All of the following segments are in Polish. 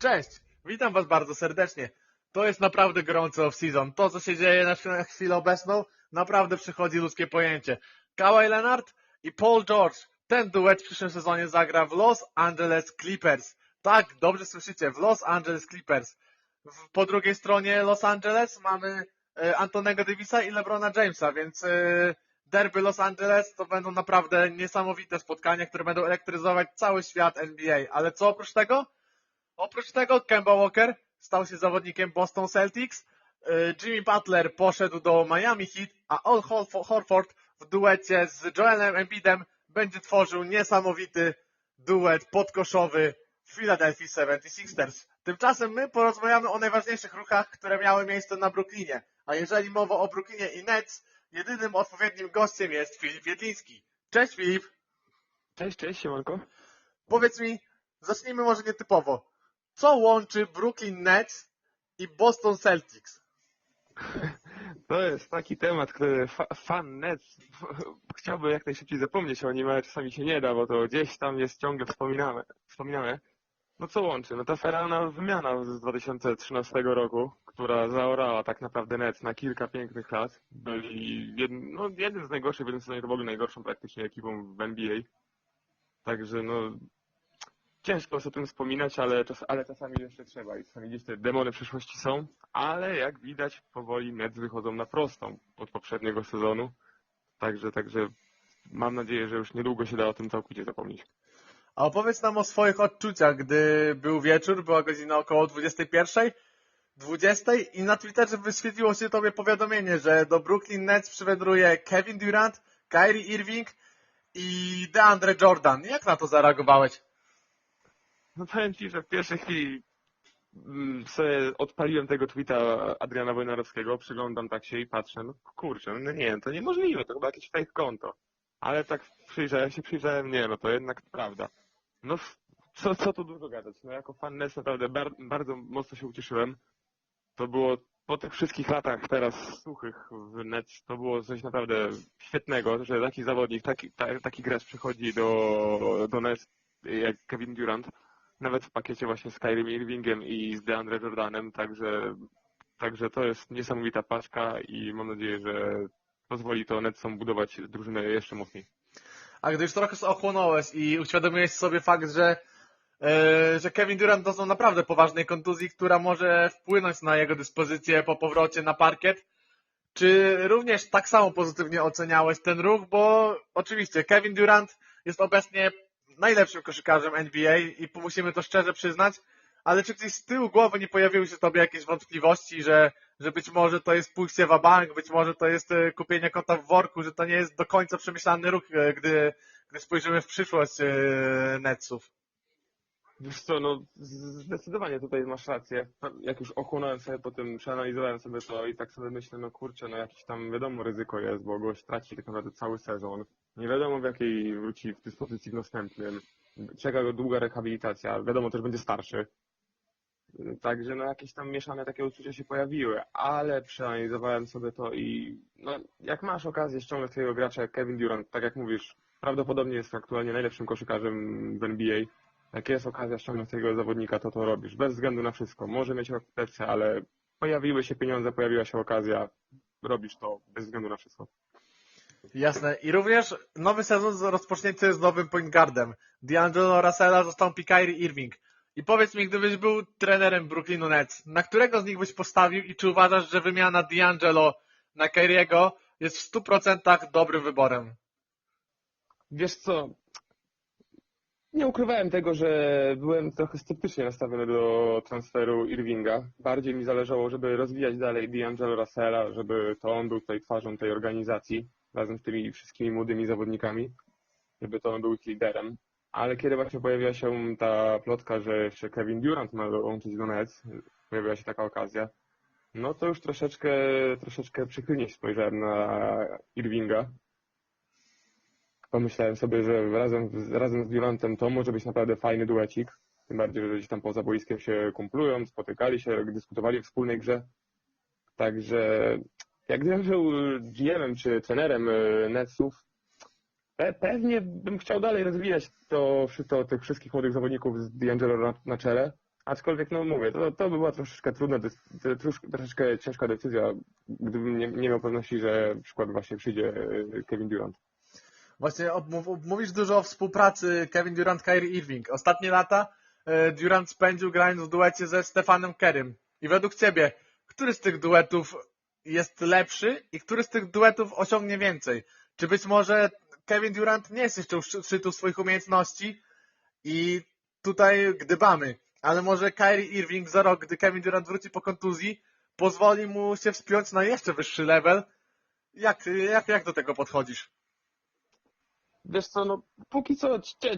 Cześć, witam Was bardzo serdecznie. To jest naprawdę gorący off-season. To, co się dzieje na chwilę- obecną, naprawdę przychodzi ludzkie pojęcie. Kawhi Leonard i Paul George. Ten duet w przyszłym sezonie zagra w Los Angeles Clippers. Tak, dobrze słyszycie, w Los Angeles Clippers. Po drugiej stronie Los Angeles mamy e, Antonego Davisa i LeBrona Jamesa, więc e, derby Los Angeles to będą naprawdę niesamowite spotkania, które będą elektryzować cały świat NBA. Ale co oprócz tego? Oprócz tego Kemba Walker stał się zawodnikiem Boston Celtics, y, Jimmy Butler poszedł do Miami Heat, a Al Horf- Horford w duecie z Joelem Embiidem będzie tworzył niesamowity duet podkoszowy Philadelphia 76ers. Tymczasem my porozmawiamy o najważniejszych ruchach, które miały miejsce na Brooklynie. A jeżeli mowa o Brooklynie i Nets, jedynym odpowiednim gościem jest Filip Jedliński. Cześć Filip! Cześć, cześć, siemanko. Powiedz mi, zacznijmy może nietypowo. Co łączy Brooklyn Nets i Boston Celtics? To jest taki temat, który fa fan Nets chciałby jak najszybciej zapomnieć o nim, ale czasami się nie da, bo to gdzieś tam jest ciągle wspominane. wspominane. No co łączy? No ta feralna wymiana z 2013 roku, która zaorała tak naprawdę Nets na kilka pięknych lat. Byli jed, no, jeden z najgorszych, w jednym sezonie to w ogóle najgorszą praktycznie ekipą w NBA. Także no ciężko jest o tym wspominać, ale, czas, ale czasami jeszcze trzeba i czasami gdzieś te demony przeszłości są, ale jak widać powoli Nets wychodzą na prostą od poprzedniego sezonu, także, także mam nadzieję, że już niedługo się da o tym całkowicie zapomnieć. A opowiedz nam o swoich odczuciach, gdy był wieczór, była godzina około 21, 20 i na Twitterze wyświetliło się tobie powiadomienie, że do Brooklyn Nets przywędruje Kevin Durant, Kyrie Irving i DeAndre Jordan. Jak na to zareagowałeś? No powiem Ci, że w pierwszej chwili mm, sobie odpaliłem tego tweeta Adriana Wojnarowskiego, przyglądam tak się i patrzę, no kurczę, no nie, to niemożliwe, to chyba jakieś fake konto. Ale tak przyjrzałem się, przyjrzałem, nie, no to jednak prawda. No co, co tu dużo gadać, no jako fan Nets naprawdę bar, bardzo mocno się ucieszyłem. To było po tych wszystkich latach teraz suchych w Nets, to było coś naprawdę świetnego, że taki zawodnik, taki, ta, taki gracz przychodzi do, do Nets jak Kevin Durant nawet w pakiecie właśnie z Kyrie Irvingiem i z DeAndre Jordanem, także, także to jest niesamowita paczka i mam nadzieję, że pozwoli to Netsom budować drużynę jeszcze mocniej. A gdy już trochę ochłonąłeś i uświadomiłeś sobie fakt, że, e, że Kevin Durant doznał naprawdę poważnej kontuzji, która może wpłynąć na jego dyspozycję po powrocie na parkiet, czy również tak samo pozytywnie oceniałeś ten ruch? Bo oczywiście Kevin Durant jest obecnie najlepszym koszykarzem NBA i musimy to szczerze przyznać, ale czy gdzieś z tyłu głowy nie pojawiły się tobie jakieś wątpliwości, że, że być może to jest pójście w bank, być może to jest e, kupienie kota w worku, że to nie jest do końca przemyślany ruch, e, gdy, gdy spojrzymy w przyszłość e, Netsów? Wiesz co, no zdecydowanie tutaj masz rację. Jak już ochłonąłem sobie po tym, przeanalizowałem sobie to i tak sobie myślę, no kurczę, no jakieś tam wiadomo ryzyko jest, bo gość traci tak naprawdę cały sezon. Nie wiadomo w jakiej wróci w dyspozycji w następnym. Czeka go długa rehabilitacja, wiadomo też będzie starszy. Także no jakieś tam mieszane takie uczucia się pojawiły, ale przeanalizowałem sobie to i no jak masz okazję ściągnąć takiego gracza jak Kevin Durant, tak jak mówisz, prawdopodobnie jest aktualnie najlepszym koszykarzem w NBA. Jak jest okazja ściągnąć takiego zawodnika, to to robisz, bez względu na wszystko. Może mieć plecy, ale pojawiły się pieniądze, pojawiła się okazja, robisz to bez względu na wszystko. Jasne. I również nowy sezon rozpocznięty z nowym point guardem. D'Angelo Russella zastąpi Kyrie Irving. I powiedz mi, gdybyś był trenerem Brooklynu Nets, na którego z nich byś postawił i czy uważasz, że wymiana D'Angelo na Kyriego jest w 100% dobrym wyborem? Wiesz co, nie ukrywałem tego, że byłem trochę sceptycznie nastawiony do transferu Irvinga. Bardziej mi zależało, żeby rozwijać dalej D'Angelo Russella, żeby to on był tutaj twarzą tej organizacji, razem z tymi wszystkimi młodymi zawodnikami, żeby to on był ich liderem. Ale kiedy właśnie pojawiła się ta plotka, że jeszcze Kevin Durant ma dołączyć do Nets, pojawiła się taka okazja, no to już troszeczkę, troszeczkę przychylnie spojrzałem na Irvinga. Pomyślałem sobie, że razem, razem z Durantem to może być naprawdę fajny duecik. Tym bardziej, że gdzieś tam poza boiskiem się kumplują, spotykali się, dyskutowali o wspólnej grze. Także jak gdybym był GM-em czy trenerem y, Netsów, pe pewnie bym chciał dalej rozwijać to, to tych wszystkich młodych zawodników z D'Angelo na, na czele, Aczkolwiek, no mówię, to, to by była troszeczkę trudna, troszeczkę ciężka decyzja, gdybym nie, nie miał pewności, że przykład właśnie przyjdzie e, Kevin Durant. Właśnie ob- mów- mówisz dużo o współpracy Kevin Durant, Kyrie Irving. Ostatnie lata e, Durant spędził grając w duecie ze Stefanem Kerrym. I według ciebie, który z tych duetów jest lepszy i który z tych duetów osiągnie więcej? Czy być może Kevin Durant nie jest jeszcze u szczy- szczytu swoich umiejętności i tutaj gdybamy, ale może Kyrie Irving za rok, gdy Kevin Durant wróci po kontuzji, pozwoli mu się wspiąć na jeszcze wyższy level? Jak, jak, jak do tego podchodzisz? Wiesz co, no póki co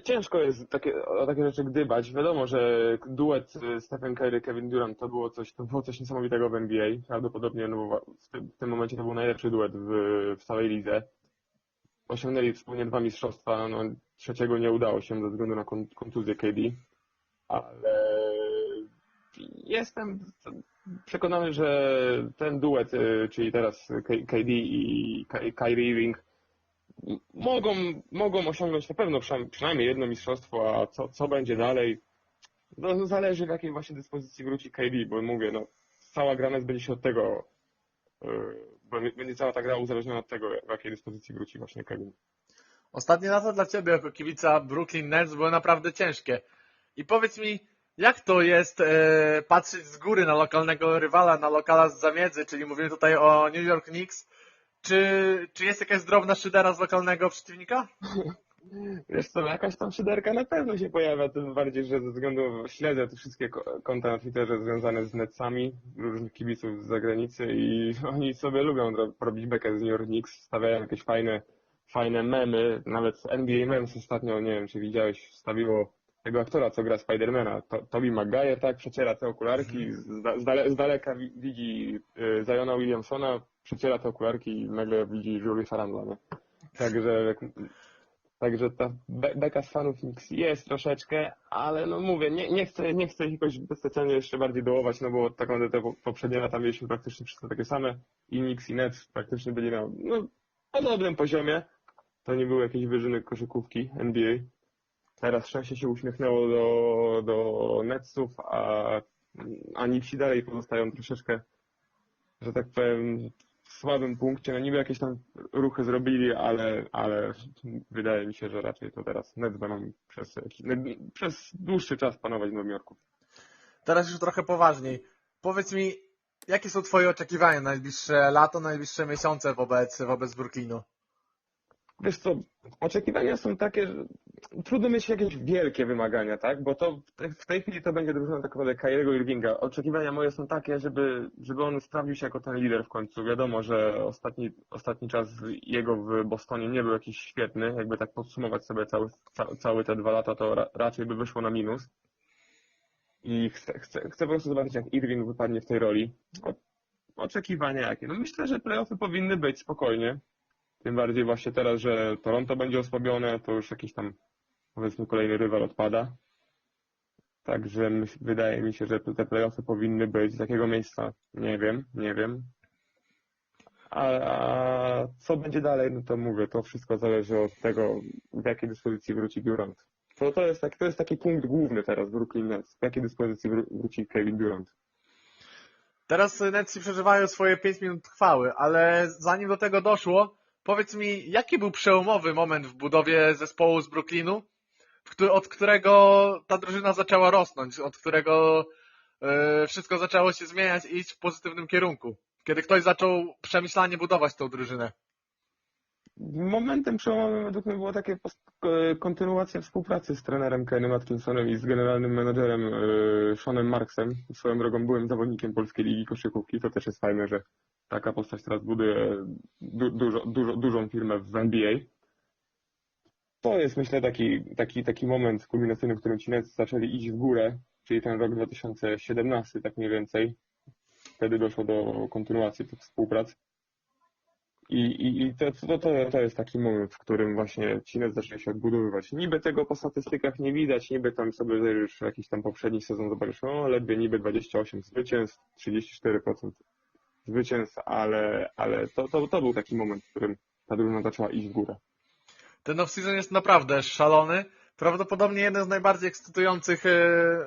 ciężko jest takie, o takie rzeczy gdybać. Wiadomo, że duet y, Stephen Curry, Kevin Durant to było coś, to było coś niesamowitego w NBA. Prawdopodobnie no, bo w, tym, w tym momencie to był najlepszy duet w, w całej lidze. Osiągnęli wspólnie dwa mistrzostwa, no trzeciego nie udało się ze względu na kon, kontuzję KD, ale jestem przekonany, że ten duet, y, czyli teraz KD i Ky- Kyrie Irving, mogą, mogą osiągnąć na pewno przynajmniej- jedno mistrzostwo, a co, co będzie dalej, no, zależy w jakiej właśnie dyspozycji wróci KD, bo mówię, no, cała gra będzie się od tego, yy, będzie cała ta gra uzależniona od tego, w jakiej dyspozycji wróci właśnie Kevin. Ostatnie lata dla Ciebie jako kibica Brooklyn Nets były naprawdę ciężkie. I powiedz mi, jak to jest e, patrzeć z góry na lokalnego rywala, na lokala z zamiedzy, czyli mówimy tutaj o New York Knicks. Czy, czy jest jakaś drobna szydera z lokalnego przeciwnika? Wiesz co, jakaś tam szyderka na pewno się pojawia, tym bardziej, że ze względu, śledzę te wszystkie ko- konta na Twitterze związane z Netsami, różnych kibiców z zagranicy i oni sobie lubią ro- robić bekę z New York Knicks, stawiają jakieś fajne, fajne memy, nawet NBA Memes ostatnio, nie wiem czy widziałeś, wstawiło tego aktora, co gra Spidermana, to, Toby Maguire, tak, przeciera te okularki, z, da- z, dale, z daleka wi- widzi y, Ziona Williamsona, przeciera te okularki i nagle widzi Juliusza Randla, nie? Także Także ta be- beka z fanów Knicks jest troszeczkę, ale no mówię, nie, nie, chcę, nie chcę ich jakoś bezspecjalnie jeszcze bardziej dołować, no bo tak naprawdę te po- poprzednie lata mieliśmy praktycznie wszystko takie same i Knicks i Nets praktycznie byli na no, podobnym poziomie. To nie były jakieś wyżyny koszykówki NBA. Teraz szczęście się uśmiechnęło do, do Netsów, a, a Knicksi dalej pozostają troszeczkę, że tak powiem, słabym punkcie. No niby jakieś tam ruchy zrobili, ale, ale wydaje mi się, że raczej to teraz Nets będą przez, jakiś- przez dłuższy czas panować w Nowym Jorku. Teraz już trochę poważniej. Powiedz mi, jakie są Twoje oczekiwania na najbliższe lato, najbliższe miesiące wobec, wobec Brooklynu? Wiesz co, oczekiwania są takie, że trudno mieć jakieś wielkie wymagania, tak? Bo to w tej- chwili to będzie drużyna tak naprawdę Kyriego Irvinga. Oczekiwania moje są takie, żeby, żeby on sprawdził się jako ten lider w końcu. Wiadomo, że ostatni, ostatni czas jego w Bostonie nie był jakiś świetny. Jakby tak podsumować sobie cały, ca, całe te dwa lata, to ra, raczej by wyszło na minus. I chcę, chcę, chcę po prostu zobaczyć, jak Irving wypadnie w tej roli. O, oczekiwania jakie? No myślę, że playoffy powinny być spokojnie. Tym bardziej właśnie teraz, że Toronto będzie osłabione, to już jakiś tam powiedzmy kolejny rywal odpada. Także wydaje mi się, że te playoffy powinny być. Z jakiego miejsca? Nie wiem, nie wiem. A, a co będzie dalej, no to mówię, to wszystko zależy od tego, w jakiej dyspozycji wróci Durant. To, to, jest, taki, to jest taki punkt główny teraz w Brooklyn Nets. W jakiej dyspozycji wró- wróci Kevin Durant. Teraz Netsi przeżywają swoje 5 minut chwały, ale zanim do tego doszło, powiedz mi, jaki był przełomowy moment w budowie zespołu z Brooklynu, od którego ta drużyna zaczęła rosnąć, od którego e, wszystko zaczęło się zmieniać i iść w pozytywnym kierunku? Kiedy ktoś zaczął przemyślanie budować tą drużynę. Momentem przełomowym według mnie była taka pos- e, kontynuacja współpracy z trenerem Kenem Atkinsonem i z generalnym menadżerem e, Seanem Marksem. Swoją drogą byłem zawodnikiem Polskiej Ligi Koszykówki. To też jest fajne, że taka postać teraz buduje du dużo, dużo, dużą firmę w NBA. To jest myślę taki, taki, taki moment kulminacyjny, w którym ci Nets zaczęli iść w górę, czyli ten rok 2017 tak mniej więcej. Wtedy doszło do kontynuacji tych współprac. I, i, i to, to, to, jest taki moment, w którym właśnie Nets zaczęli się odbudowywać. Niby tego po statystykach nie widać, niby tam sobie już jakiś tam poprzedni sezon zobaczysz, no ledwie niby 28 zwycięstw, 34% zwycięstw, ale, ale to, to, to był taki moment, w którym ta drużyna zaczęła iść w górę. Ten off-season jest naprawdę szalony. Prawdopodobnie jeden z najbardziej ekscytujących e,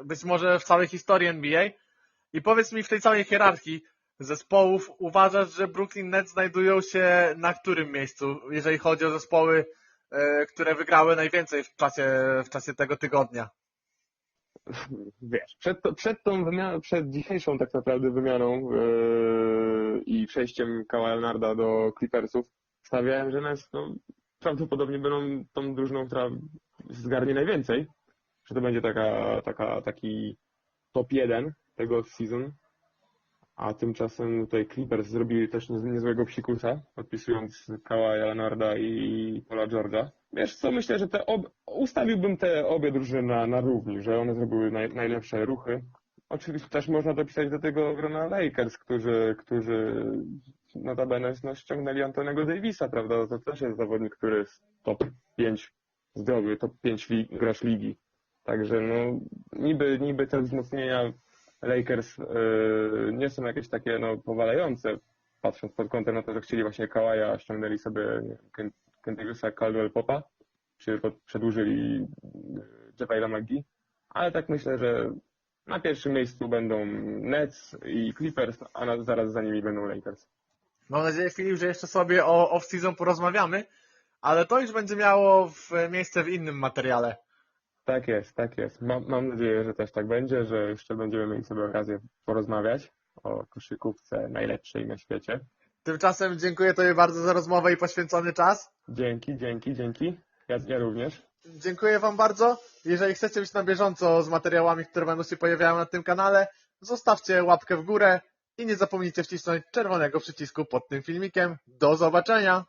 być może w całej historii NBA. I powiedz mi w tej całej hierarchii zespołów, uważasz, że Brooklyn Nets znajdują się na którym miejscu, jeżeli chodzi o zespoły, e, które wygrały najwięcej w czasie, w czasie tego tygodnia? Wiesz, przed, to, przed tą wymianą, przed dzisiejszą tak naprawdę wymianą yy, i przejściem Kawhi Leonarda do Clippersów stawiałem, że Nets no, prawdopodobnie będą tą drużyną, która zgarnie najwięcej, że to będzie taka, taka, taki top 1 tego season, a tymczasem tutaj Clippers zrobili też nie- niezłego psikusa, podpisując Kawhi Leonarda i Paula George'a. Wiesz co, myślę, że te ob... ustawiłbym te obie drużyny na, na równi, że one zrobiły naj... najlepsze ruchy. Oczywiście też można dopisać do tego grona Lakers, którzy, którzy notabene no, ściągnęli Antonego Davisa, prawda? To też jest zawodnik, który jest top 5 zdrowy, top 5 li... gracz ligi. Także no, niby, niby te wzmocnienia Lakers yy, nie są jakieś takie no, powalające, patrząc pod kątem na to, że chcieli właśnie Kawaja, ściągnęli sobie Kentaviusa Caldwell Popa, czy przedłużyli yy, Javale'a McGee, ale tak myślę, że na pierwszym miejscu będą Nets i Clippers, a zaraz za nimi będą Lakers. Mam nadzieję, Filip, że jeszcze sobie o off-season porozmawiamy, ale to już będzie miało miejsce w innym materiale. Tak jest, tak jest. Mam, mam nadzieję, że też tak będzie, że jeszcze będziemy mieli sobie okazję porozmawiać o koszykówce najlepszej na świecie. Tymczasem dziękuję Tobie bardzo za rozmowę i poświęcony czas. Dzięki, dzięki, dzięki. Ja, ja również. Dziękuję Wam bardzo. Jeżeli chcecie być na bieżąco z materiałami, które będą się pojawiały na tym kanale, zostawcie łapkę w górę i nie zapomnijcie wcisnąć czerwonego przycisku pod tym filmikiem. Do zobaczenia!